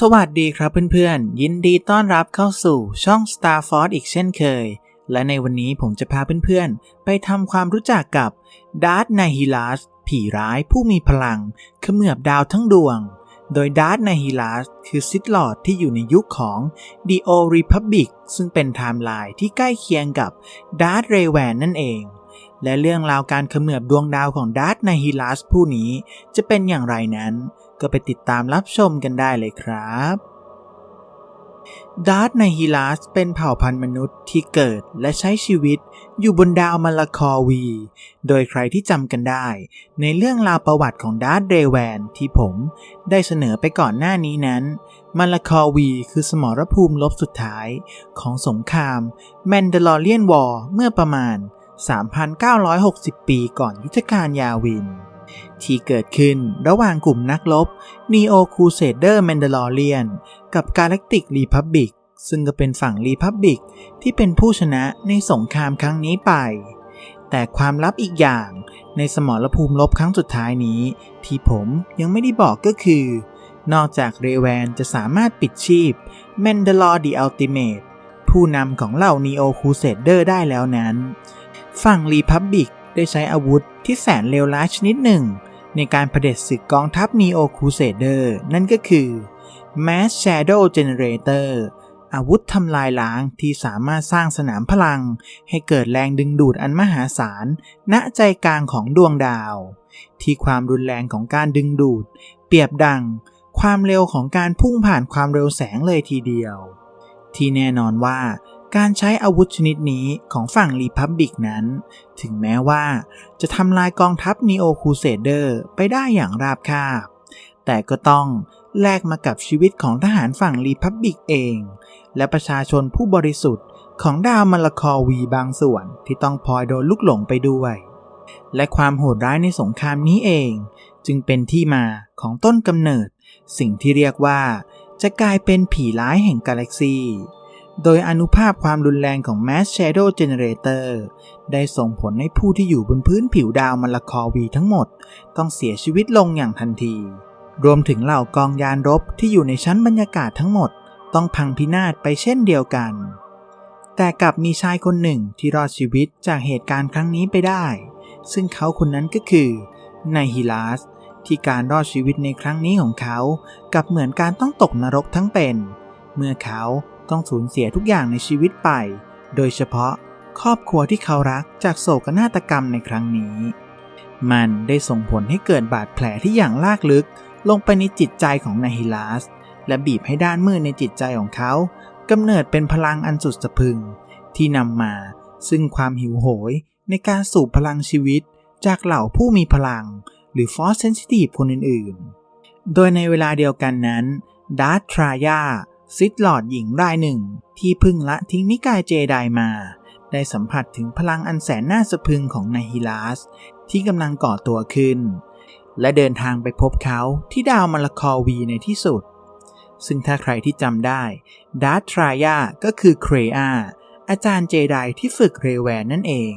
สวัสดีครับเพื่อนๆ ยินดีต้อนรับเข้าสู่ช่อง Star Force อีกเช่นเคย และในวันนี้ผมจะพาเพื่อนๆ ไปทำความรู้จักกับดาร์ n ไนฮิลัสผีร้ายผู้มีพลังเขมือบดาวทั้งดวง โดยดาร์ n ไนฮิลัสคือซิดลอดที่อยู่ในยุคของ The Old Republic ซึ่งเป็นไทม์ไลน์ที่ใกล้เคียงกับดาร์ r เรแวนนั่นเอง และเรื่องราวการเขมือบดวงดาวของดาร์ n ไนฮิลัสผู้นี้จะเป็นอย่างไรนั้น ก็ไปติดตามรับชมกันได้เลยครับดาร์ตในฮิลัสเป็นเผ่าพันธุ์มนุษย์ที่เกิดและใช้ชีวิตอยู่บนดาวมาลาคอวี โดยใครที่จำกันได้ ในเรื่องราวประวัติของดาร์ตเรแวนที่ผมได้เสนอไปก่อนหน้านี้นั้น มาลาคอวีคือสมรภูมิลบสุดท้ายของสงครามแมนเดลอเรียนวอร์เมื่อประมาณ 3,960 ปีก่อนยุทธการยาวิน ที่เกิดขึ้นระหว่างกลุ่มนักรบ Neo Crusader Mandalorian กับ Galactic Republic ซึ่งก็เป็นฝั่ง Republic ที่เป็นผู้ชนะในสงครามครั้งนี้ไป แต่ความลับอีกอย่างในสมรภูมิลบครั้งสุดท้ายนี้ ที่ผมยังไม่ได้บอกก็คือ นอกจากเรแวนจะสามารถปิดชีพ Mandalore the Ultimate ผู้นำของเหล่า Neo Crusader ได้แล้วนั้น ฝั่ง Republic ได้ใช้อาวุธที่แสนเลวร้ายชนิดหนึ่ง ในการเผด็จศึกกองทัพ Neo Crusader นั่นก็คือ Mass Shadow Generator อาวุธทำลายล้างที่สามารถสร้างสนามพลัง ให้เกิดแรงดึงดูดอันมหาศาล ณใจกลางของดวงดาว ที่ความรุนแรงของการดึงดูด เปรียบดัง ความเร็วของการพุ่งผ่านความเร็วแสงเลยทีเดียว ที่แน่นอนว่า การใช้อาวุธชนิดนี้ของฝั่งรีพับบิกนั้น ถึงแม้ว่าจะทำลายกองทัพนีโอคูเซเดอร์ไปได้อย่างราบคาบ แต่ก็ต้องแลกมากับชีวิตของทหารฝั่งรีพับบิกเอง และประชาชนผู้บริสุทธิ์ของดาวมาลคอวีบางส่วนที่ต้องพลอยโดนลุกหลงไปด้วย และความโหดร้ายในสงครามนี้เอง จึงเป็นที่มาของต้นกำเนิด สิ่งที่เรียกว่าจะกลายเป็นผีร้ายแห่งกาแล็กซี โดยอนุภาพความรุนแรงของ Mass Shadow Generator ได้ส่งผลให้ผู้ที่อยู่บนพื้นผิวดาวมลคอวีทั้งหมด ต้องเสียชีวิตลงอย่างทันที รวมถึงเหล่ากองยานรบที่อยู่ในชั้นบรรยากาศทั้งหมด ต้องพังพินาศไปเช่นเดียวกัน แต่กลับมีชายคนหนึ่งที่รอดชีวิตจากเหตุการณ์ครั้งนี้ไปได้ ซึ่งเขาคนนั้นก็คือไนฮิลัสที่การรอดชีวิตในครั้งนี้ของเขา กับเหมือนการต้องตกนรกทั้งเป็น เมื่อเขา ต้องสูญเสียทุกอย่างในชีวิตไป โดยเฉพาะครอบครัวที่เขารักจากโศกนาฏกรรมในครั้งนี้ มันได้ส่งผลให้เกิดบาดแผลที่อย่างลากลึก ลงไปในจิตใจของนาฮิลาส และบีบให้ด้านมืดในจิตใจของเขากำเนิดเป็นพลังอันสุดสะพึง ที่นำมาซึ่งความหิวโหยในการสูบพลังชีวิตจากเหล่าผู้มีพลัง หรือฟอสเซนซิทีฟคนอื่นๆ โดยในเวลาเดียวกันนั้นดาร์ทรายา ซิดหลอดหญิงรายหนึ่งที่พึ่งละทิ้งนิกายเจไดมา ได้สัมผัสถึงพลังอันแสนน่าสะพึงของนายฮิลาส ที่กำลังก่อตัวขึ้น และเดินทางไปพบเขาที่ดาวมลคอวีในที่สุด ซึ่งถ้าใครที่จำได้ดาร์ทรายาก็คือเครอาอาจารย์เจไดที่ฝึกเรแวนนั่นเอง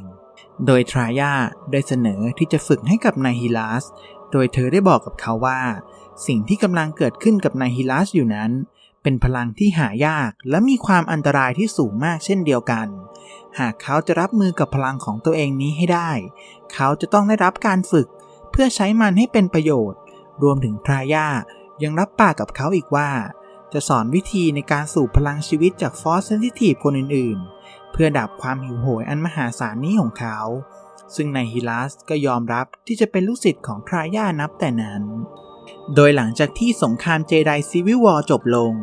โดยทรายาได้เสนอที่จะฝึกให้กับนายฮิลาส โดยเธอได้บอกกับเขาว่า สิ่งที่กำลังเกิดขึ้นกับนายฮิลาสอยู่นั้น เป็นพลังที่หายากและมีความอันตรายที่สูงมากเช่นเดียวกัน หากเขาจะรับมือกับพลังของตัวเองนี้ให้ได้ เขาจะต้องได้รับการฝึก เพื่อใช้มันให้เป็นประโยชน์ รวมถึงทรายายังรับปากกับเขาอีกว่า จะสอนวิธีในการสูบพลังชีวิตจากฟอสเซนซิทีฟคนอื่นๆ เพื่อดับความหิวโหยอันมหาศาลนี้ของเขา ซึ่งในฮิลัสก็ยอมรับที่จะเป็นลูกศิษย์ของทรายานับแต่นั้นโดยหลังจากที่สงครามเจไดซีวิววอร์จบลง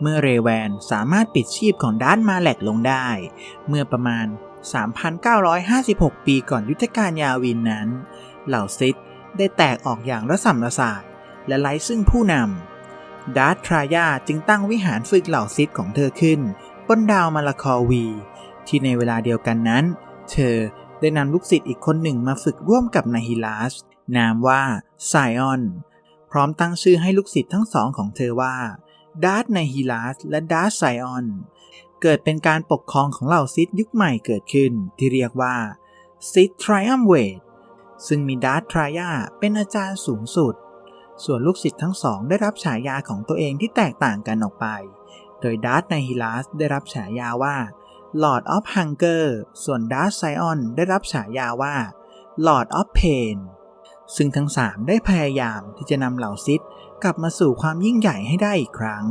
เมื่อเรแวนสามารถปิดชีพของด้านมาแลกลงได้ เมื่อประมาณ 3,956 ปีก่อนยุทธการยาวินนั้น เหล่าซิดได้แตกออกอย่างระส่ำระสาย และไร้ซึ่งผู้นำดาร์ทรายาจึงตั้งวิหารฝึกเหล่าซิดของเธอขึ้น บนดาวมาลาคอวี ที่ในเวลาเดียวกันนั้น เธอได้นำลูกศิษย์อีกคนหนึ่งมาฝึกร่วมกับนาฮิลาส นามว่าไซออน พร้อมตั้งชื่อให้ลูกศิษย์ทั้งสองของเธอว่า ดาร์ธในฮิลัสและดาร์ธไซออน เกิดเป็นการปกครองของเหล่าซิดยุคใหม่เกิดขึ้นที่เรียกว่าซิดทริอัมเวทซึ่งมีดาร์ธทรายาเป็นอาจารย์สูงสุด ส่วนลูกศิษย์ทั้งสองได้รับฉายาของตัวเองที่แตกต่างกันออกไป โดยดาร์ธไนฮิลัสได้รับฉายาว่า Lord of Hunger ส่วนดาร์ธไซออนได้รับฉายาว่า Lord of Pain ซึ่งทั้งสามได้พยายามที่จะนำเหล่าซิธ กลับมาสู่ความยิ่งใหญ่ให้ได้อีกครั้ง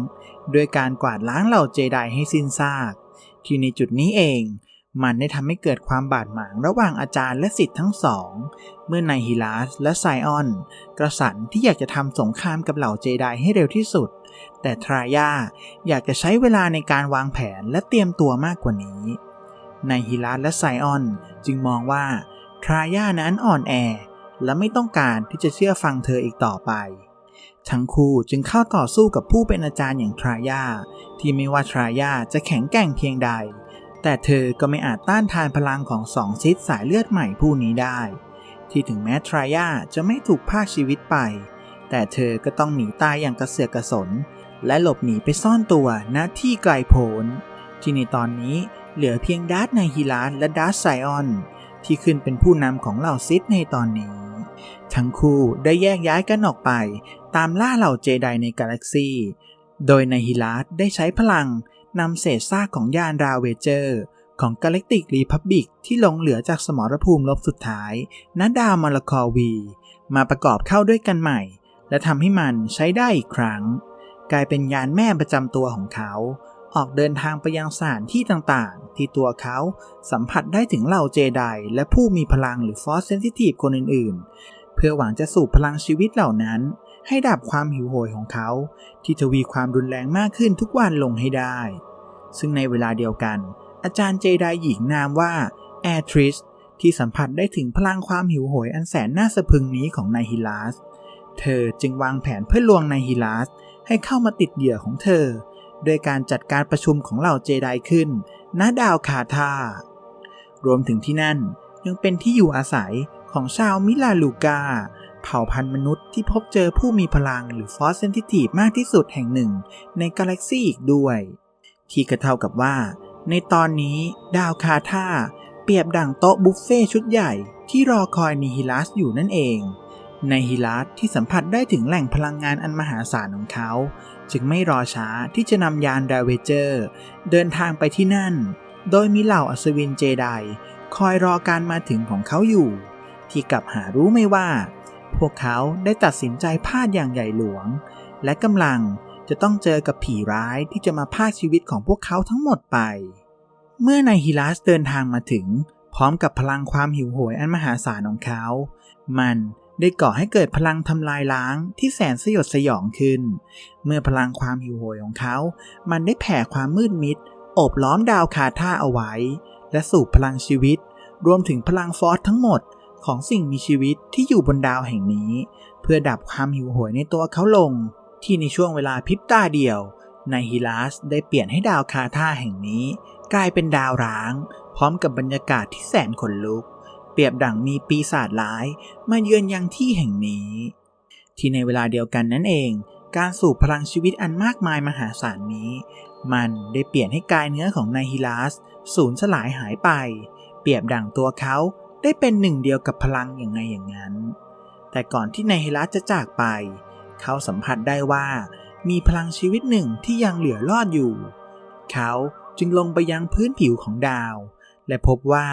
โดยการกวาดล้างเหล่าเจไดให้สิ้นซาก ที่ในจุดนี้เอง มันได้ทำให้เกิดความบาดหมางระหว่างอาจารย์และศิษย์ทั้งสอง เมื่อนายฮิลัสและไซออน กระสันที่อยากจะทำสงครามกับเหล่าเจไดให้เร็วที่สุด แต่ทรายาอยากจะใช้เวลาในการวางแผนและเตรียมตัวมากกว่านี้นายฮิลัสและไซออนจึงมองว่าทรายานั้นอ่อนแอและไม่ต้องการที่จะเชื่อฟังเธออีกต่อไป ทั้งคู่จึงเข้าต่อสู้กับผู้เป็นอาจารย์อย่างทรายาที่ไม่ว่าทรายาจะแข็งแกร่งเพียงใด แต่เธอก็ไม่อาจต้านทานพลังของสองซิดสายเลือดใหม่ผู้นี้ได้ ที่ถึงแม้ทรายาจะไม่ถูกพากชีวิตไป แต่เธอก็ต้องหนีตายอย่างกระเสือกกระสน และหลบหนีไปซ่อนตัวณที่ไกลโพ้นที่ในตอนนี้เหลือเพียงดาร์ธไนฮิลัสและดาร์ธไซออน ที่ขึ้นเป็นผู้นำของเหล่าซิดในตอนนี้ ทั้งคู่ได้แยกย้ายกันออกไป ตามล่าเหล่าเจไดในกาแล็กซี โดยไนฮิลัสได้ใช้พลังนำเศษซากของยานราเวเจอร์ ของกาแล็กติกรีพับบิกที่หลงเหลือจากสมรภูมิลบสุดท้ายณดาวมลคอวี มาประกอบเข้าด้วยกันใหม่ และทำให้มันใช้ได้อีกครั้ง กลายเป็นยานแม่ประจำตัวของเขา ออกเดินทางไปยังสถานที่ต่างๆ ที่ตัวเขาสัมผัสได้ถึงเหล่าเจไดและผู้มีพลังหรือฟอสเซนซิทีฟคนอื่นๆ เพื่อหวังจะสูบพลังชีวิตเหล่านั้น ให้ดับความหิวโหยของเขา ที่ทวีความรุนแรงมากขึ้นทุกวันลงให้ได้ ซึ่งในเวลาเดียวกัน อาจารย์เจไดหญิงนามว่าแอทริสที่สัมผัสได้ถึงพลังความหิวโหยอันแสนน่าสะพึงนี้ของนายฮิลัสเธอจึงวางแผนเพื่อลวงนายฮิลัสให้เข้ามาติดเหยื่อของเธอ โดยการจัดการประชุมของเหล่าเจไดขึ้น ณ ดาวคาธารวมถึงที่นั่นยังเป็นที่อยู่อาศัยของชาวมิลาลูกา เผ่าพันธุ์มนุษย์ที่พบเจอผู้มีพลังหรือฟอสเซนซิทีฟมากที่สุดแห่งหนึ่งในกาแล็กซีอีกด้วย ที่ก็เท่ากับว่า ในตอนนี้ดาวคาธาเปรียบดั่งโต๊ะบุฟเฟ่ชุดใหญ่ที่รอคอยนิฮิลัสอยู่นั่นเอง ในฮิลัสที่สัมผัสได้ถึงแหล่งพลังงานอันมหาศาลของเขา จึงไม่รอช้าที่จะนำยานดาเวเจอร์ เดินทางไปที่นั่น โดยมีเหล่าอัศวินเจไดคอยรอการมาถึงของเขาอยู่ ที่กลับหารู้ไม่ว่า พวกเขาได้ตัดสินใจพลาดอย่างใหญ่หลวง และกำลังจะต้องเจอกับผีร้ายที่จะมาพากชีวิตของพวกเขาทั้งหมดไป เมื่อนายฮิลัสเดินทางมาถึง พร้อมกับพลังความหิวโหยอันมหาศาลของเขา มันได้ก่อให้เกิดพลังทำลายล้างที่แสนสยดสยองขึ้น เมื่อพลังความหิวโหยของเขา มันได้แผ่ความมืดมิดโอบล้อมดาวคาท่าเอาไว้ และสูบพลังชีวิต รวมถึงพลังฟอสทั้งหมด ของสิ่งมีชีวิตที่อยู่บนดาวแห่งนี้ เพื่อดับความหิวโหยในตัวเขาลง ที่ในช่วงเวลาพริบตาเดียวนายฮิลัสได้เปลี่ยนให้ดาวคาท่าแห่งนี้ กลายเป็นดาวร้าง พร้อมกับบรรยากาศที่แสนขนลุก เปรียบดั่งมีปีศาจร้าย มาเยือนยังที่แห่งนี้ ที่ในเวลาเดียวกันนั่นเอง การสูบพลังชีวิตอันมากมายมหาศาลนี้ มันได้เปลี่ยนให้กายเนื้อของนายฮิลัสสูญสลายหายไป เปรียบดั่งตัวเขา ได้เป็นหนึ่งเดียวกับพลังอย่างไงอย่างนั้น แต่ก่อนที่นายฮิลัสจะจากไป เขาสัมผัสได้ว่า มีพลังชีวิตหนึ่งที่ยังเหลือรอดอยู่ เขาจึงลงไปยังพื้นผิวของดาว และพบว่า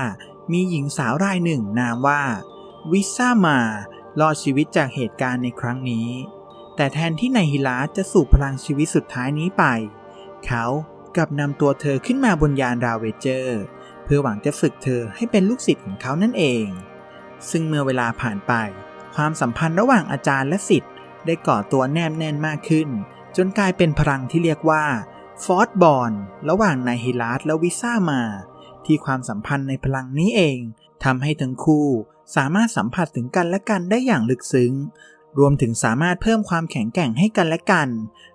มีหญิงสาวรายหนึ่งนามว่า วิซ่ามารอดชีวิตจากเหตุการณ์ในครั้งนี้ แต่แทนที่นายฮิลัสจะสูบพลังชีวิตสุดท้ายนี้ไป เขากลับนำตัวเธอขึ้นมาบนยานราเวเจอร์ เพื่อหวังจะฝึกเธอให้เป็นลูกศิษย์ของเขานั่นเอง ซึ่งเมื่อเวลาผ่านไป ความสัมพันธ์ระหว่างอาจารย์และศิษย์ได้ก่อตัวแนบแน่นมากขึ้น จนกลายเป็นพลังที่เรียกว่าฟอร์ดบอลระหว่างนายฮิลัสและวิซ่ามา ที่ความสัมพันธ์ในพลังนี้เองทำให้ทั้งคู่สามารถสัมผัสถึงกันและกันได้อย่างลึกซึ้ง รวมถึงสามารถเพิ่มความแข็งแกร่งให้กันและกัน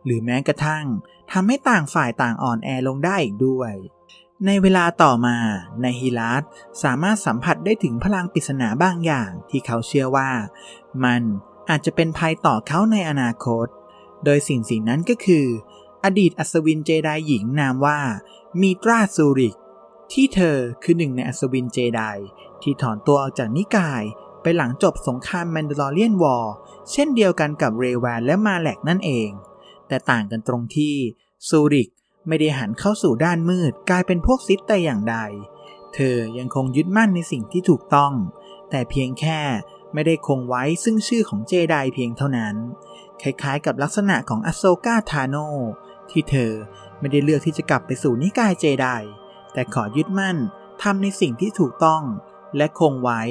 หรือแม้กระทั่งทำให้ต่างฝ่ายต่างอ่อนแอลงได้อีกด้วย ในเวลาต่อมาในฮิลัสสามารถสัมผัสได้ถึงพลังปริศนาบางอย่างที่เขาเชื่อว่า มันอาจจะเป็นภัยต่อเขาในอนาคต โดยสิ่งสิ่งนั้นก็คือ อดีตอัศวินเจไดหญิงนามว่ามีตราซูริก ที่เธอคือหนึ่งในอัศวินเจไดที่ถอนตัวออกจากนิกายไปหลังจบสงครามแมนดาลอเรียนวอร์เช่นเดียวกันกับเรแวนและมาแลกนั่นเอง แต่ต่างกันตรงที่ซูริก ไม่ได้หันเข้าสู่ด้านมืดกลายเป็นพวกซิดแต่อย่างใด เธอยังคงยึดมั่นในสิ่งที่ถูกต้อง แต่เพียงแค่ไม่ได้คงไว้ซึ่งชื่อของเจไดเพียงเท่านั้น คล้ายๆกับลักษณะของอโซกาทาโนที่เธอไม่ได้เลือกที่จะกลับไปสู่นิกายเจได แต่ขอยึดมั่นทำในสิ่งที่ถูกต้อง และคงไว้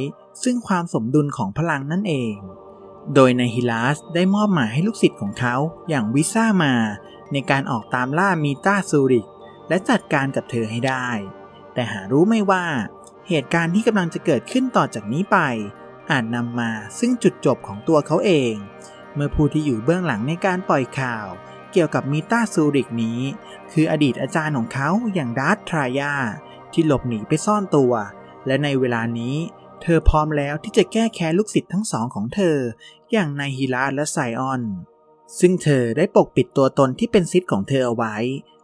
ซึ่งความสมดุลของพลังนั่นเอง โดยนายฮิลัสได้มอบหมายให้ลูกศิษย์ของเขาอย่างวิซ่ามา ในการออกตามล่ามีต้าซูริก และจัดการกับเธอให้ได้ แต่หารู้ไม่ว่า เหตุการณ์ที่กำลังจะเกิดขึ้นต่อจากนี้ไป อาจนำมาซึ่งจุดจบของตัวเขาเอง เมื่อผู้ที่อยู่เบื้องหลังในการปล่อยข่าว เกี่ยวกับมีต้าซูริกนี้ คืออดีตอาจารย์ของเขาอย่างดาร์ธทรายาที่หลบหนีไปซ่อนตัว และในเวลานี้เธอพร้อมแล้วที่จะแก้แค้นลูกศิษย์ทั้งสองของเธอ อย่างนายฮิลาและไซออน ซึ่งเธอได้ปกปิดตัวตนที่เป็นซิทของเธอเอาไว้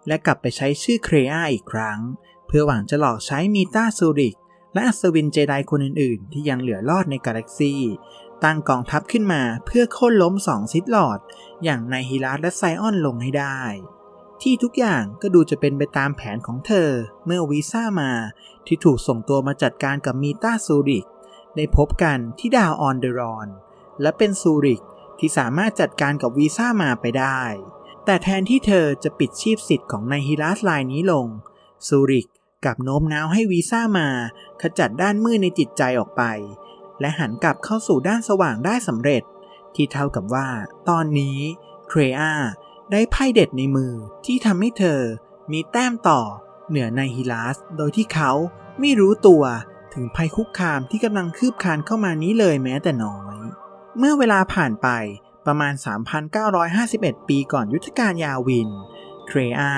และกลับไปใช้ชื่อเครอาอีกครั้ง เพื่อหวังจะหลอกใช้มีต้าซูริก และอัศวินเจไดคนอื่นๆ ที่ยังเหลือรอดในกาแล็กซีตั้งกองทัพขึ้นมาเพื่อโค่นล้มสองซิทหลอด อย่างไนฮิลาและไซออนลงให้ได้ ที่ทุกอย่างก็ดูจะเป็นไปตามแผนของเธอ เมื่อวีซ่ามาที่ถูกส่งตัวมาจัดการกับมีต้าซูริก ได้พบกันที่ดาวออนเดรอน และเป็นซูริก ที่สามารถจัดการกับวีซ่ามาไปได้ แต่แทนที่เธอจะปิดชีพสิทธิ์ของนายฮิลัสไลน์นี้ลง ซูริกกับโน้มน้าวให้วีซ่ามาขจัดด้านมืดในจิตใจออกไป และหันกลับเข้าสู่ด้านสว่างได้สำเร็จ ที่เท่ากับว่า ตอนนี้เครอาได้ไพ่เด็ดในมือที่ทำให้เธอมีแต้มต่อเหนือนายฮิลัสโดยที่เขาไม่รู้ตัวถึงภัยคุกคามที่กำลังคืบคานเข้ามานี้เลยแม้แต่น้อย เมื่อเวลาผ่านไปประมาณ 3,951 ปีก่อนยุทธการยาวิน เครอา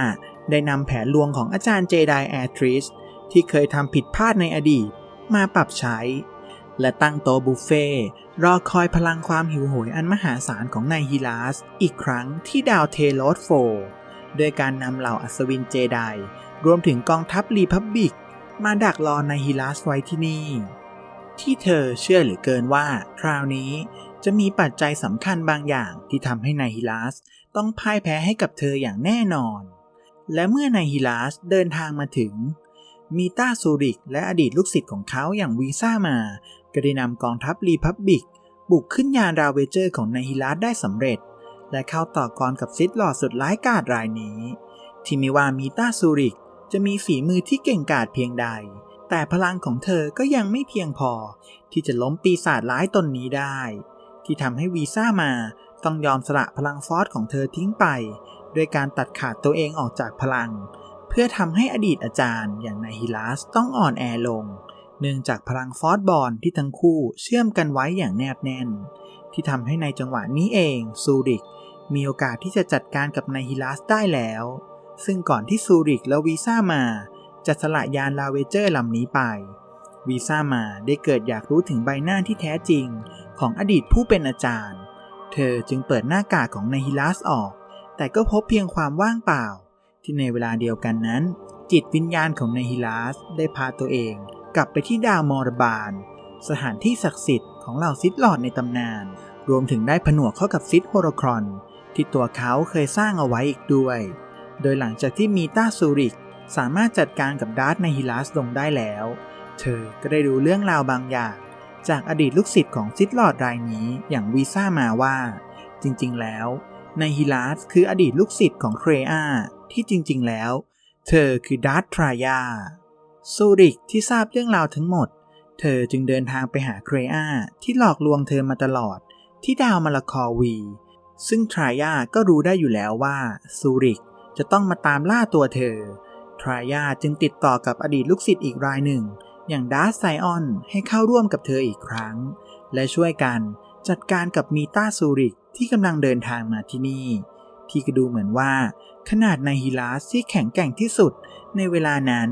ได้นำแผนลวงของอาจารย์เจไดแอทริส ที่เคยทำผิดพลาดในอดีต มาปรับใช้ และตั้งโต๊ะบุฟเฟ่รอคอยพลังความหิวโหยอันมหาศาลของนายฮิลัสอีกครั้งที่ดาวเทโลสโฟโดยการนำเหล่าอัศวินเจไดรวมถึงกองทัพรีพับบิก มาดักรอนายฮิลัสไว้ที่นี่ ที่เธอเชื่อเหลือเกินว่า คราวนี้จะมีปัจจัยสำคัญบางอย่างที่ทำให้นายฮิลัสต้องพ่ายแพ้ให้กับเธออย่างแน่นอน และเมื่อนายฮิลัสเดินทางมาถึง มีต้าซูริกและอดีตลูกศิษย์ของเขาอย่างวีซ่ามาก็ได้นำกองทัพรีพับบิกบุกขึ้นยานราเวเจอร์ของนายฮิลัสได้สำเร็จ และเข้าต่อกรกับซิดหลอดสุดร้ายกาจรายนี้ ที่ไม่ว่ามีต้าซูริกจะมีฝีมือที่เก่งกาจเพียงใด แต่พลังของเธอก็ยังไม่เพียงพอ ที่จะล้มปีศาจร้ายตนนี้ได้ ที่ทำให้วีซ่ามาต้องยอมสละพลังฟอสของเธอทิ้งไป ด้วยการตัดขาดตัวเองออกจากพลัง เพื่อทำให้อดีตอาจารย์อย่างนายฮิลัสต้องอ่อนแอลง เนื่องจากพลังฟอสบอลที่ทั้งคู่เชื่อมกันไว้อย่างแนบแน่น ที่ทำให้ในจังหวะนี้เองซูริกมีโอกาสที่จะจัดการกับนายฮิลัสได้แล้ว ซึ่งก่อนที่ซูริกและวีซ่ามา จะสละยานลาเวเจอร์ลำนี้ไป วีซ่ามาได้เกิดอยากรู้ถึงใบหน้าที่แท้จริงของอดีตผู้เป็นอาจารย์ เธอจึงเปิดหน้ากากของนายฮิลัสออก แต่ก็พบเพียงความว่างเปล่า ที่ในเวลาเดียวกันนั้น จิตวิญญาณของนายฮิลัสได้พาตัวเองกลับไปที่ดาวมอรบาลสถานที่ศักดิ์สิทธิ์ของเหล่าซิดหลอดในตำนาน รวมถึงได้ผนวกเข้ากับซิดโฮโรครอนที่ตัวเขาเคยสร้างเอาไว้อีกด้วย โดยหลังจากที่มีต้าซูริก สามารถจัดการกับดาร์ธในฮิลัสลงได้แล้ว เธอก็ได้รู้เรื่องราวบางอย่าง จากอดีตลูกศิษย์ของซิดลอดรายนี้อย่างวีซ่ามาว่า จริงๆแล้วในฮิลัสคืออดีตลูกศิษย์ของเครอาที่จริงๆแล้ว เธอคือดาร์ธทรายาซูริกที่ทราบเรื่องราวทั้งหมด เธอจึงเดินทางไปหาเครอาที่หลอกลวงเธอมาตลอด ที่ดาวมาลาคอวี ซึ่งทรายาก็รู้ได้อยู่แล้วว่าซูริกจะต้องมาตามล่าตัวเธอ ทรายาจึงติดต่อกับอดีตลูกศิษย์อีกรายหนึ่ง อย่างดาร์ไซออนให้เข้าร่วมกับเธออีกครั้ง และช่วยกันจัดการกับมีตาซูริกที่กำลังเดินทางมาที่นี่ ที่ก็ดูเหมือนว่า ขนาดในฮิลัสที่แข็งแกร่งที่สุดในเวลานั้น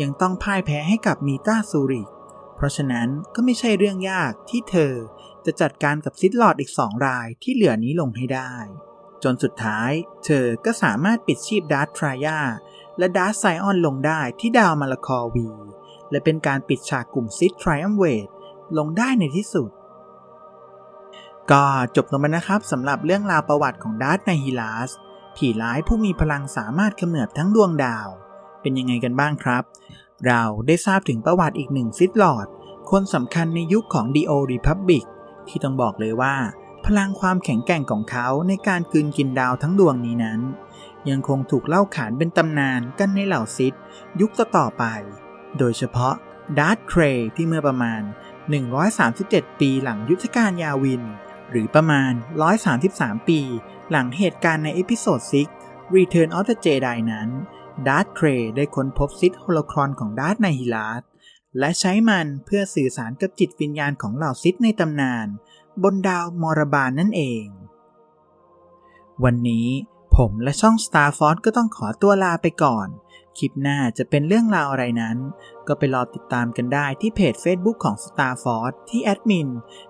ยังต้องพ่ายแพ้ให้กับมีตาซูริก เพราะฉะนั้นก็ไม่ใช่เรื่องยากที่เธอจะจัดการกับซิดลอดอีกสองรายที่เหลือนี้ลงให้ได้ จนสุดท้าย เธอก็สามารถปิดชีพดาร์ธทรายา และดาร์ธไซออนลงได้ที่ดาวมาลาคอวี และเป็นการปิดฉากกลุ่มซิดทริอัมเวทลงได้ในที่สุด ก็จบลงไปนะครับสำหรับเรื่องราวประวัติของดาร์ธไนฮิลาส ผีร้ายผู้มีพลังสามารถเขมือบทั้งดวงดาว เป็นยังไงกันบ้างครับ เราได้ทราบถึงประวัติอีกหนึ่งซิดลอร์ดคนสำคัญในยุคของดีโอริพับบิกที่ต้องบอกเลยว่า พลังความแข็งแกร่งของเขาในการกืนกินดาวทั้งดวงนี้นั้น ยังคงถูกเล่าขานเป็นตำนานกันในเหล่าซิดยุคต่อไป โดยเฉพาะดาร์ธเครที่เมื่อประมาณ 137 ปีหลังยุทธการยาวิน หรือประมาณ 133 ปีหลังเหตุการณ์ในเอพิโซด6 Return of the Jedi นั้นดาร์ธเครได้ค้นพบซิดโฮโลครอนของดาร์ธไนฮิลาสและใช้มันเพื่อสื่อสารกับจิตวิญญาณของเหล่าซิดในตำนาน บนดาวมอรบานนั่นเอง วันนี้ ผมและช่อง Star Force ก็ต้องขอตัวลาไปก่อน คลิปหน้าจะเป็นเรื่องราวอะไรนั้น ก็ไปรอติดตามกันได้ที่เพจ Facebook ของ Star Force ที่แอดมิน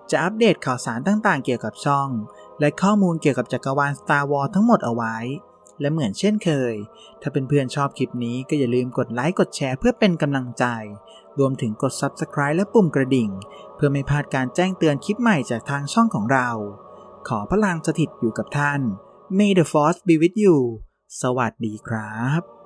จะอัปเดตข่าวสารต่างๆ เกี่ยวกับช่อง และข้อมูลเกี่ยวกับจักรวาล Star Wars ทั้งหมดเอาไว้ และเหมือนเช่นเคย ถ้าเป็นเพื่อนชอบคลิปนี้ก็อย่าลืมกดไลค์กดแชร์เพื่อเป็นกำลังใจ รวมถึงกด Subscribe และปุ่มกระดิ่ง เพื่อไม่พลาดการแจ้งเตือนคลิปใหม่จากทางช่องของเรา ขอพลังสถิตอยู่กับท่าน May the Force be with you สวัสดีครับ